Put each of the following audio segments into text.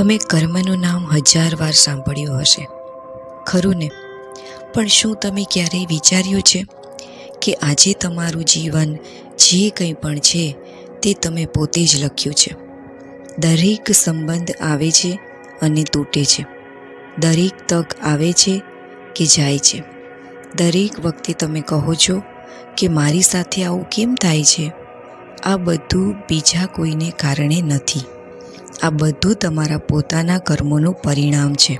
તમે કર્મનું નામ હજાર વાર સાંભળ્યું હશે. ખરું ને? પણ શું તમે ક્યારેય વિચાર્યું છે કે આજે તમારું જીવન જે કંઈ પણ છે તે તમે પોતે જ લખ્યું છે? દરેક સંબંધ આવે છે અને તૂટે છે. દરેક તક આવે છે કે જાય છે. દરેક વખતે તમે કહો છો કે મારી સાથે આવું કેમ થાય છે? આ બધું બીજા કોઈને કારણે નથી. આ બધું તમારા પોતાના કર્મોનું પરિણામ છે.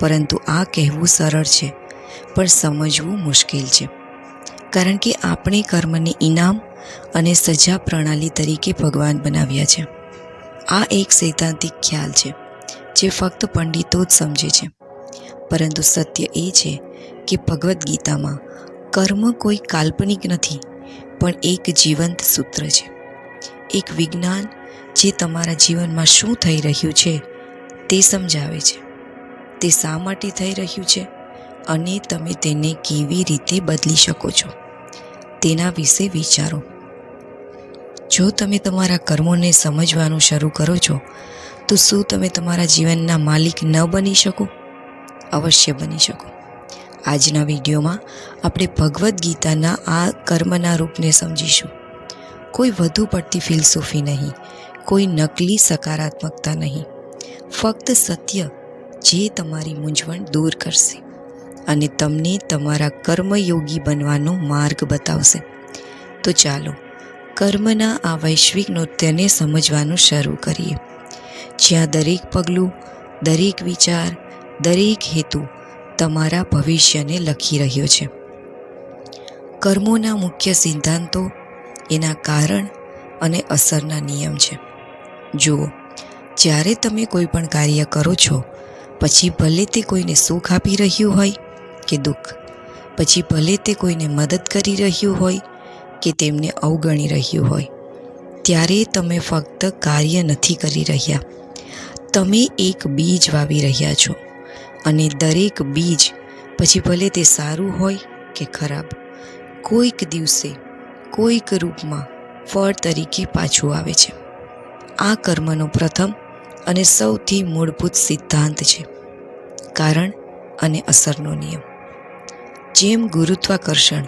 પરંતુ આ કહેવું સરળ છે, પણ સમજવું મુશ્કેલ છે. કારણ કે આપણે કર્મને ઇનામ અને સજા પ્રણાલી તરીકે ભગવાન બનાવ્યા છે. આ એક સૈદ્ધાંતિક ખ્યાલ છે, જે ફક્ત પંડિતો જ સમજે છે. પરંતુ સત્ય એ છે કે ભગવદ્ ગીતામાં કર્મ કોઈ કાલ્પનિક નથી, પણ એક જીવંત સૂત્ર છે. એક વિજ્ઞાન જે તમારા જીવનમાં શું થઈ રહ્યું છે, તે સમજાવે છે. તે શા માટે થઈ રહ્યું છે? અને તમે તેને કેવી રીતે બદલી શકો છો? તેના વિશે વિચારો. જો તમે તમારા કર્મોને સમજવાનું શરૂ કરો છો, તો શું તમે તમારા જીવનના માલિક ન બની શકો? અવશ્ય બની શકો. આજના વિડીયોમાં આપણે ભગવદ્ ગીતાના આ કર્મના રૂપને સમજીશું. કોઈ વધુ પડતી ફિલસૂફી નહીં. કોઈ નકલી સકારાત્મકતા નહીં. ફક્ત સત્ય જે તમારી મૂંઝવણ દૂર કરશે અને તમને તમારા કર્મયોગી બનવાનો માર્ગ બતાવશે. તો ચાલો, કર્મના આ વૈશ્વિક નૃત્યને સમજવાનું શરૂ કરીએ. જ્યાં દરેક પગલું, દરેક વિચાર, દરેક હેતુ તમારા ભવિષ્યને લખી રહ્યો છે. કર્મોના મુખ્ય સિદ્ધાંતો એના કારણ અને અસરના નિયમ છે. જુઓ, જ્યારે તમે કોઈ પણ કાર્ય કરો છો, પછી ભલે તે કોઈને સુખ આપી રહ્યું હોય કે દુઃખ, પછી ભલે તે કોઈને મદદ કરી રહ્યું હોય કે તેમને અવગણી રહ્યું હોય, ત્યારે તમે ફક્ત કાર્ય નથી કરી રહ્યા. તમે એક બીજ વાવી રહ્યા છો અને દરેક બીજ પછી ભલે તે સારું હોય કે ખરાબ, કોઈક દિવસે કોઈક રૂપમાં ફળ તરીકે પાછું આવે છે. આ કર્મનો પ્રથમ અને સૌથી મૂળભૂત સિદ્ધાંત છે, કારણ અને અસરનો નિયમ. જેમ ગુરુત્વાકર્ષણ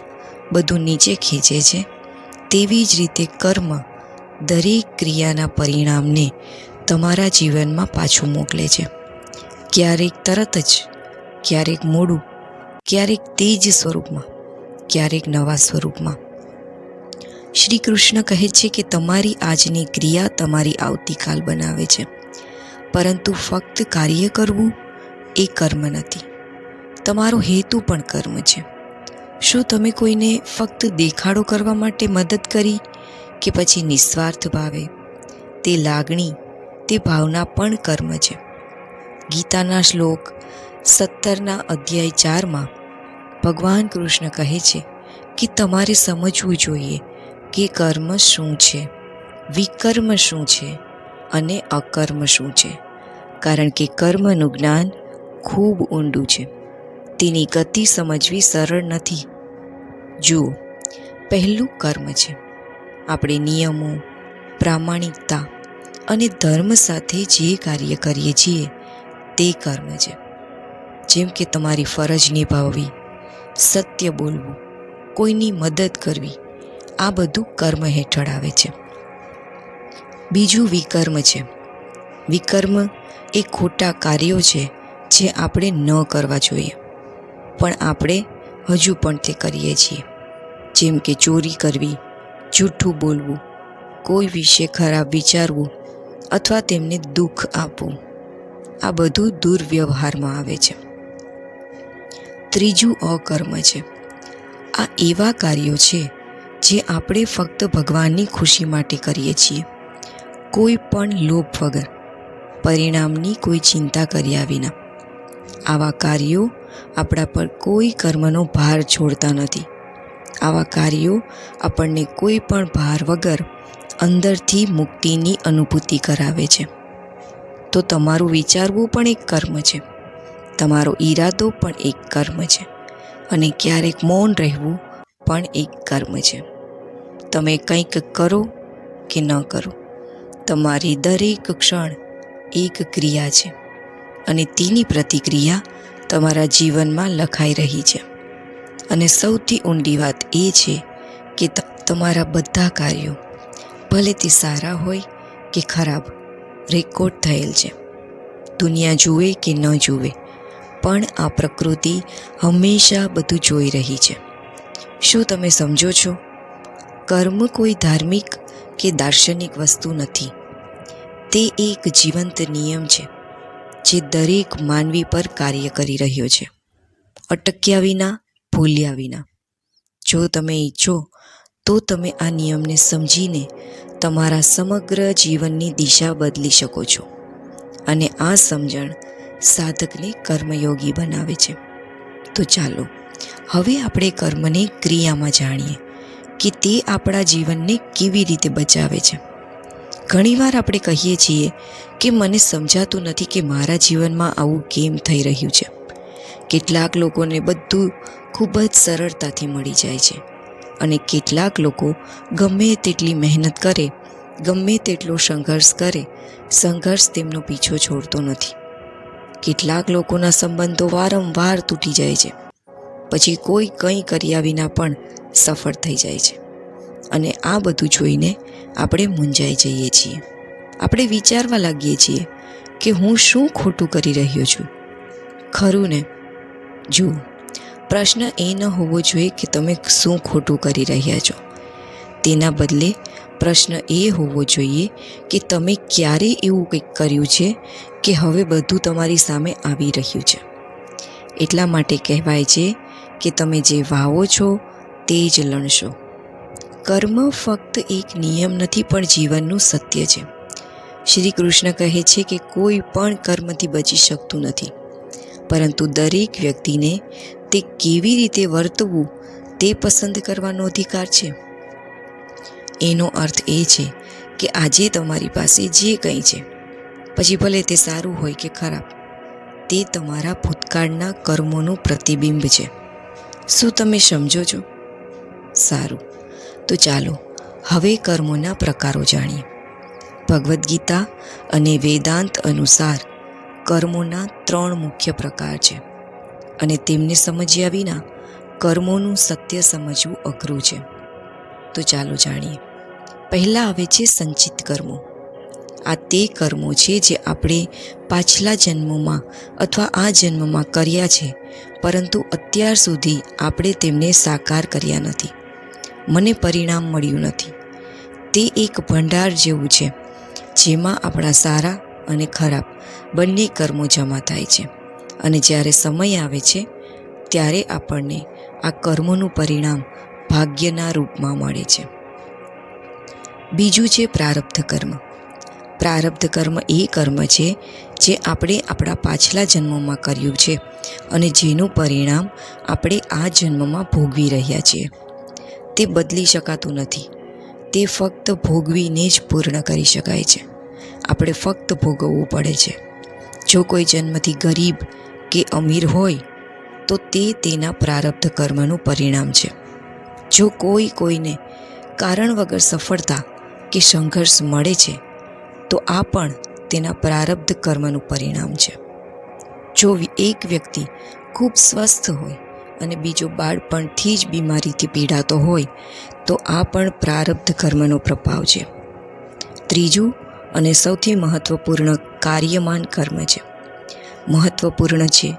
બધું નીચે ખેંચે છે, તેવી જ રીતે કર્મ દરેક ક્રિયાના પરિણામને તમારા જીવનમાં પાછું મોકલે છે. ક્યારેક તરત જ, ક્યારેક મોડું, ક્યારેક તે જ સ્વરૂપમાં, ક્યારેક નવા સ્વરૂપમાં. શ્રી કૃષ્ણ કહે છે કે તમારી આજની ક્રિયા તમારી આવતીકાલ બનાવે છે. પરંતુ ફક્ત કાર્ય કરવું એ કર્મ નથી. તમારો હેતુ પણ કર્મ છે. શું તમે કોઈને ફક્ત દેખાડો કરવા માટે મદદ કરી કે પછી નિસ્વાર્થ ભાવે? તે લાગણી, તે ભાવના પણ કર્મ છે. ગીતાના શ્લોક સત્તરના અધ્યાય ચારમાં ભગવાન કૃષ્ણ કહે છે કે તમારે સમજવું જોઈએ કે કર્મ શું છે? વિકર્મ શું છે? અને અકર્મ શું છે? કારણ કે કર્મનું જ્ઞાન ખૂબ ઊંડું છે. તેની ગતિ સમજવી સરળ નથી. જુઓ, પહેલું કર્મ છે. આપણે નિયમો, પ્રામાણિકતા અને ધર્મ સાથે જે કાર્ય કરીએ છીએ, તે કર્મ છે. જેમ કે તમારી ફરજ નિભાવવી, સત્ય બોલવું, કોઈની મદદ કરવી આ બધું કર્મ હેઠળ આવે છે. બીજું વિકર્મ છે. વિકર્મ એ ખોટા કાર્યો છે જે આપણે ન કરવા જોઈએ. પણ આપણે હજુ પણ તે કરીએ છીએ. જેમ કે ચોરી કરવી, જૂઠું બોલવું, કોઈ વિશે ખરાબ વિચારવું અથવા તેમને દુઃખ આપવું. આ બધું દુર્વ્યવહારમાં આવે છે. ત્રીજું અકર્મ છે. આ એવા કાર્યો છે જે આપણે ફક્ત ભગવાનની ખુશી માટે કરીએ છીએ. કોઈ પણ લોભ વગર, પરિણામની કોઈ ચિંતા કર્યા વિના. આવા કાર્યો આપણા પર કોઈ કર્મનો ભાર છોડતા નથી. આવા કાર્યો આપણને કોઈ પણ ભાર વગર અંદરથી મુક્તિની અનુભૂતિ કરાવે છે. તો તમારું વિચારવું પણ એક કર્મ છે. તમારો ઈરાદો પણ એક કર્મ છે. અને ક્યારેક મૌન રહેવું પણ એક કર્મ છે. તમે કંઈક કરો કે ન કરો. તમારી દરેક ક્ષણ એક ક્રિયા છે અને તેની પ્રતિક્રિયા તમારા જીવનમાં લખાઈ રહી છે. અને સૌથી ઊંડી વાત એ છે કે તમારા બધા કાર્યો ભલે તે સારા હોય કે ખરાબ, રેકોર્ડ થયેલ છે. દુનિયા જુએ કે ન જુએ, પણ આ પ્રકૃતિ હંમેશા બધું જોઈ રહી છે. શું તમે સમજો છો? કર્મ કોઈ ધાર્મિક કે દાર્શનિક વસ્તુ નથી. તે એક જીવંત નિયમ છે, જે દરેક માનવી પર કાર્ય કરી રહ્યો છે. અટક્યા વિના, ભૂલ્યા વિના. જો તમે ઈચ્છો, તો તમે આ નિયમને સમજીને તમારા સમગ્ર જીવનની દિશા બદલી શકો છો. અને આ સમજણ સાધકને કર્મયોગી બનાવે છે. તો ચાલો, હવે આપણે કર્મને ક્રિયામાં જાણીએ. કે તે આપણા જીવનને કેવી રીતે બચાવે છે? ઘણીવાર આપણે કહીએ છીએ કે મને સમજાતું નથી કે મારા જીવનમાં આવું કેમ થઈ રહ્યું છે. કેટલાક લોકોને બધું ખૂબ જ સરળતાથી મળી જાય છે અને કેટલાક લોકો ગમે તેટલી મહેનત કરે, ગમે તેટલો સંઘર્ષ કરે, સંઘર્ષ તેમનો પીછો છોડતો નથી. કેટલાક લોકોના સંબંધો વારંવાર તૂટી જાય છે. પછી કોઈ કંઈ કર્યા વિના પણ સફળ થઈ જાય છે. અને આ બધું જોઈને આપણે મૂંઝાઈ જઈએ છીએ. આપણે વિચારવા લાગીએ છીએ કે હું શું ખોટું કરી રહ્યો છું. ખરું ને? જુઓ, પ્રશ્ન એ ન હોવો જોઈએ કે તમે શું ખોટું કરી રહ્યા છો. તેના બદલે પ્રશ્ન એ હોવો જોઈએ કે તમે ક્યારે એવું કંઈક કર્યું છે કે હવે બધું તમારી સામે આવી રહ્યું છે. એટલા માટે કહેવાય છે કે તમે જે વાવો છો, તે જ લણશો. કર્મ ફક્ત એક નિયમ નથી, પણ જીવનનું સત્ય છે. શ્રી કૃષ્ણ કહે છે કે કોઈ પણ કર્મથી બચી શકતું નથી. પરંતુ દરેક વ્યક્તિને તે કેવી રીતે વર્તવું, તે પસંદ કરવાનો અધિકાર છે. એનો અર્થ એ છે કે આજે તમારી પાસે જે કંઈ છે, પછી ભલે તે સારું હોય કે ખરાબ, તે તમારા ભૂતકાળના કર્મોનું પ્રતિબિંબ છે. શું તમે સમજો છો? સારું. તો ચાલો, હવે કર્મોના પ્રકારો જાણીએ. ભગવદ્ ગીતા અને વેદાંત અનુસાર કર્મોના ત્રણ મુખ્ય પ્રકાર છે અને તેમને સમજ્યા વિના કર્મોનું સત્ય સમજવું અઘરું છે. તો ચાલો જાણીએ. પહેલાં આવે છે સંચિત કર્મો. આ તે કર્મો છે જે આપણે પાછલા જન્મોમાં અથવા આ જન્મમાં કર્યા છે, પરંતુ અત્યાર સુધી આપણે તેમને સાકાર કર્યા નથી. મને પરિણામ મળ્યું નથી. તે એક ભંડાર જેવું છે, જેમાં આપણા સારા અને ખરાબ બંને કર્મો જમા થાય છે. અને જ્યારે સમય આવે છે, ત્યારે આપણને આ કર્મોનું પરિણામ ભાગ્યના રૂપમાં મળે છે. બીજું છે પ્રારબ્ધ કર્મ. પ્રારબ્ધ કર્મ એ કર્મ છે જે આપણે આપણા પાછલા જન્મોમાં કર્યું છે અને જેનું પરિણામ આપણે આ જન્મમાં ભોગવી રહ્યા છીએ. તે બદલી શકાતું નથી. તે ફક્ત ભોગવીને જ પૂર્ણ કરી શકાય છે. આપણે ફક્ત ભોગવવું પડે છે. જો કોઈ જન્મથી ગરીબ કે અમીર હોય, તો તે તેના પ્રારબ્ધ કર્મનું પરિણામ છે. જો કોઈ કોઈને કારણ વગર સફળતા કે સંઘર્ષ મળે છે તો આ પણ તેના પ્રારબ્ધ કર્મનું પરિણામ છે. જો એક વ્યક્તિ ખૂબ સ્વસ્થ હોય અને બીજો બાળપણથી જ બીમારીથી પીડાતો હોય, તો આ પણ પ્રારબ્ધ કર્મનો પ્રભાવ છે. ત્રીજું અને સૌથી મહત્ત્વપૂર્ણ કાર્યમાન કર્મ છે. મહત્ત્વપૂર્ણ છે,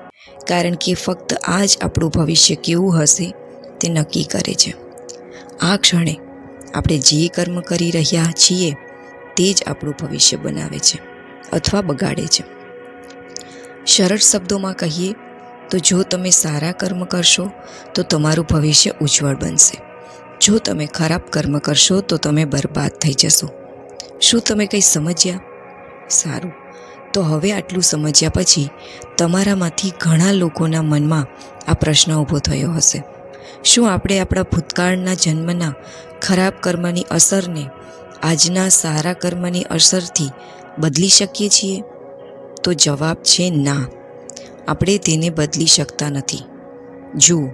કારણ કે ફક્ત આ જ આપણું ભવિષ્ય કેવું હશે તે નક્કી કરે છે. આ ક્ષણે આપણે જે કર્મ કરી રહ્યા છીએ તે જ આપણું ભવિષ્ય બનાવે છે અથવા બગાડે છે. સરળ શબ્દોમાં કહીએ તો જો તમે સારા કર્મ કરશો, તો તમારું ભવિષ્ય ઉજ્જવળ બનશે. જો તમે ખરાબ કર્મ કરશો, તો તમે બરબાદ થઈ જશો. શું તમે કંઈ સમજ્યા? સારું. તો હવે આટલું સમજ્યા પછી તમારામાંથી ઘણા લોકોના મનમાં આ પ્રશ્ન ઊભો થયો હશે. શું આપણે આપણા ભૂતકાળના જન્મના ખરાબ કર્મની અસરને આજના સારા કર્મની અસરથી બદલી શકીએ છીએ? તો જવાબ છે ના. આપણે તેને બદલી શકતા નથી. જુઓ,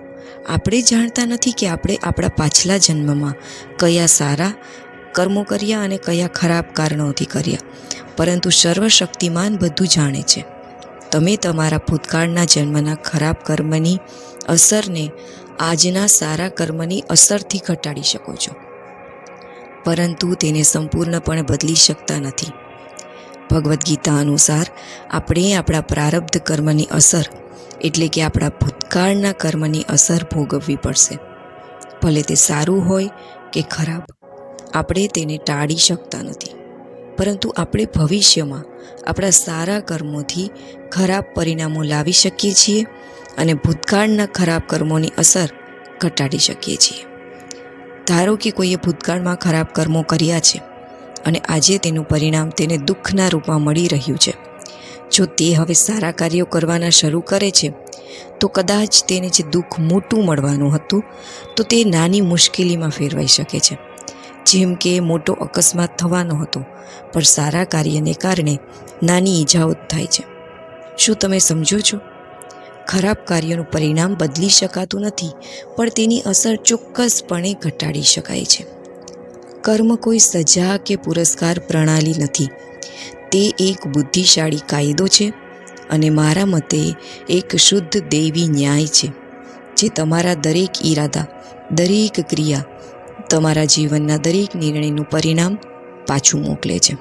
આપણે જાણતા નથી કે આપણે આપણા પાછલા જન્મમાં કયા સારા કર્મો કર્યા અને કયા ખરાબ કારણોથી કર્યા. પરંતુ સર્વશક્તિમાન બધું જાણે છે. તમે તમારા ભૂતકાળના જન્મના ખરાબ કર્મની અસરને આજના સારા કર્મની અસરથી ઘટાડી શકો છો. પરંતુ તેને સંપૂર્ણપણે બદલી શકતા નથી. ભગવદ્ ગીતા અનુસાર, આપણે આપણા પ્રારબ્ધ કર્મની અસર, એટલે કે આપણા ભૂતકાળના કર્મની અસર ભોગવવી પડશે. ભલે તે સારું હોય કે ખરાબ, આપણે તેને ટાળી શકતા નથી. પરંતુ આપણે ભવિષ્યમાં આપણા સારા કર્મોથી ખરાબ પરિણામો લાવી શકીએ છીએ અને ભૂતકાળના ખરાબ કર્મોની અસર ઘટાડી શકીએ છીએ. ધારો કે કોઈએ ભૂતકાળમાં ખરાબ કર્મો કર્યા છે અને આજે તેનું પરિણામ તેને દુઃખના રૂપમાં મળી રહ્યું છે. જો તે હવે સારા કાર્યો કરવાના શરૂ કરે છે, તો કદાચ તેને જે દુઃખ મોટું મળવાનું હતું, તો તે નાની મુશ્કેલીમાં ફેરવાઈ શકે છે. જેમ કે મોટો અકસ્માત થવાનો હતો, પણ સારા કાર્યને કારણે નાની ઈજાઓ થાય છે. શું તમે સમજો છો? ખરાબ કાર્યનું પરિણામ બદલી શકાતું નથી, પણ તેની અસર ચોક્કસપણે ઘટાડી શકાય છે. કર્મ કોઈ સજા કે પુરસ્કાર પ્રણાલી નથી. તે એક બુદ્ધિશાળી કાયદો છે અને મારા મતે એક શુદ્ધ દૈવી ન્યાય છે, જે તમારા દરેક ઈરાદા, દરેક ક્રિયા, તમારા જીવનના દરેક નિર્ણયનું પરિણામ પાછું મોકલે છે.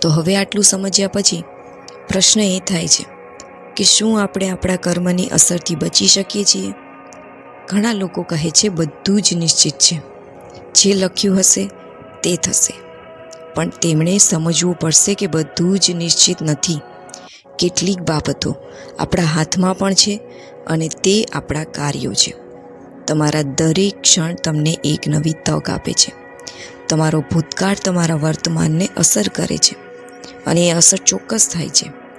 તો હવે આટલું સમજ્યા પછી પ્રશ્ન એ થાય છે કે શું આપણે આપણા કર્મની અસરથી બચી શકીએ છીએ? ઘણા લોકો કહે છે, બધું જ નિશ્ચિત છે. જે લખ્યું હશે, તે થશે. પણ તેમણે સમજવું પડશે કે બધું જ નિશ્ચિત નથી. કેટલીક બાબતો આપણા હાથમાં પણ છે અને તે આપણા કાર્યો છે. તમારા દરેક ક્ષણ તમને એક નવી તક આપે છે. તમારો ભૂતકાળ તમારા વર્તમાનને અસર કરે છે અને એ અસર ચોક્કસ થાય છે.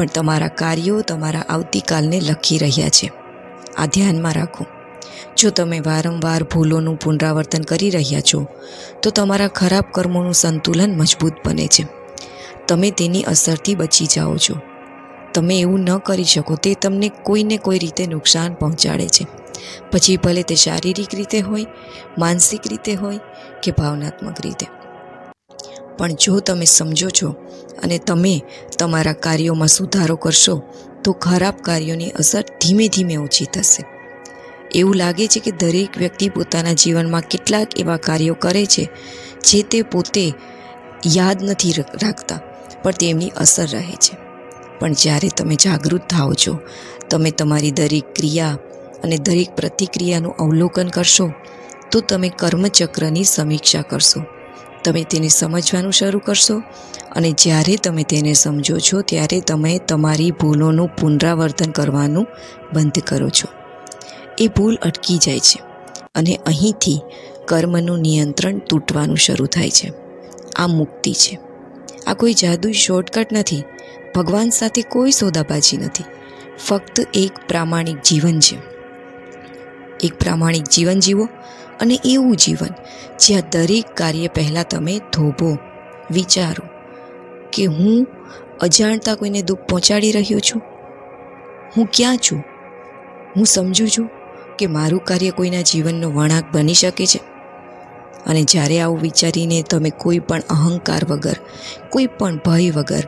પણ તમારા કાર્યો તમારા આવતીકાલને લખી રહ્યા છે. આ ધ્યાનમાં રાખો. જો તમે વારંવાર ભૂલોનું પુનરાવર્તન કરી રહ્યા છો, તો તમારા ખરાબ કર્મોનું સંતુલન મજબૂત બને છે. તમે તેની અસરથી બચી જાઓ છો. તમે એવું ન કરી શકો, તે તમને કોઈને કોઈ રીતે નુકસાન પહોંચાડે છે. પછી ભલે તે શારીરિક રીતે હોય, માનસિક રીતે હોય કે ભાવનાત્મક રીતે. પણ જો તમે સમજો છો અને તમે તમારા કાર્યોમાં સુધારો કરશો, તો ખરાબ કાર્યોની અસર ધીમે ધીમે ઓછી થશે. એવું લાગે છે કે દરેક વ્યક્તિ પોતાના જીવનમાં કેટલાક એવા કાર્યો કરે છે, જે તે પોતે યાદ નથી રાખતા, પણ તેમની અસર રહે છે. પણ જ્યારે તમે જાગૃત થાઓ છો, તમે તમારી દરેક ક્રિયા અને દરેક પ્રતિક્રિયાનું અવલોકન કરશો, તો તમે કર્મચક્રની સમીક્ષા કરશો. તમે તેને સમજવાનું શરૂ કરશો અને જ્યારે તમે તેને સમજો છો ત્યારે તમે તમારી ભૂલોનું પુનરાવર્તન કરવાનું બંધ કરો છો. એ ભૂલ અટકી જાય છે અને અહીંથી કર્મનું નિયંત્રણ તૂટવાનું શરૂ થાય છે. આ મુક્તિ છે. આ કોઈ જાદુઈ શોર્ટકટ નથી. ભગવાન સાથે કોઈ સોદાબાજી નથી. ફક્ત એક પ્રામાણિક જીવન છે. એક પ્રામાણિક જીવન જીવો અને એવું જીવન જ્યાં દરેક કાર્ય પહેલાં તમે ધોબો, વિચારો કે હું અજાણતા કોઈને દુઃખ પહોંચાડી રહ્યો છું? હું ક્યાં છું? હું સમજું છું કે મારું કાર્ય કોઈના જીવનનો વળાંક બની શકે છે. અને જ્યારે આવું વિચારીને તમે કોઈ પણ અહંકાર વગર, કોઈ પણ ભય વગર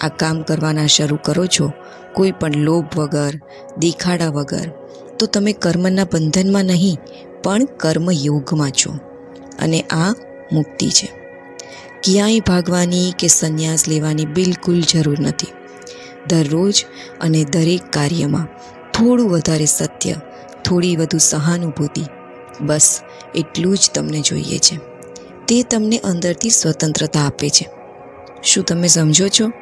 આ કામ કરવાના શરૂ કરો છો, કોઈ પણ લોભ વગર, દેખાડા વગર તો તમે કર્મના બંધનમાં નહીં, પણ કર્મયોગમાં છો. અને આ મુક્તિ છે. ક્યાંય ભાગવાની કે સંન્યાસ લેવાની બિલકુલ જરૂર નથી. દરરોજ અને દરેક કાર્યમાં થોડું વધારે સત્ય, થોડી વધુ સહાનુભૂતિ, બસ એટલું જ તમને જોઈએ છે. તે તમને અંદરથી સ્વતંત્રતા આપે છે. શું તમે સમજો છો?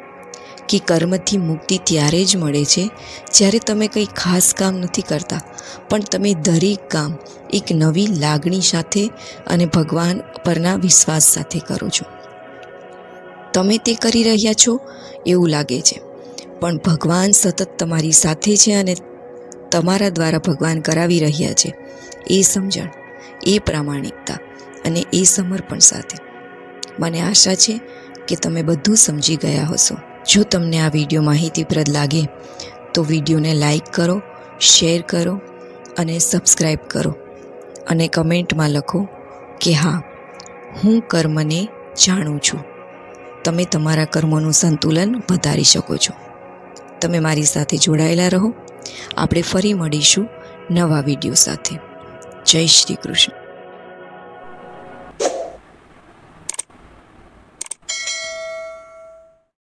કે કર્મથી મુક્તિ ત્યારે જ મળે છે, જ્યારે તમે કંઈ ખાસ કામ નથી કરતા. પણ તમે દરેક કામ એક નવી લાગણી સાથે અને ભગવાન પરના વિશ્વાસ સાથે કરો છો. તમે તે કરી રહ્યા છો એવું લાગે છે. પણ ભગવાન સતત તમારી સાથે છે અને તમારા દ્વારા ભગવાન કરાવી રહ્યા છે. એ સમજણ, એ પ્રામાણિકતા અને એ સમર્પણ સાથે. મને આશા છે કે તમે બધું સમજી ગયા હશો. જો તમને આ વીડિયો માહિતીપ્રદ લાગે, તો વિડીયોને લાઈક કરો, શેર કરો અને સબસ્ક્રાઈબ કરો. અને કમેન્ટમાં લખો કે હા, હું કર્મને જાણું છું. તમે તમારા કર્મોનું સંતુલન વધારી શકો છો. તમે મારી સાથે જોડાયેલા રહો. આપણે ફરી મળીશું નવા વીડિયો સાથે. જય શ્રી કૃષ્ણ.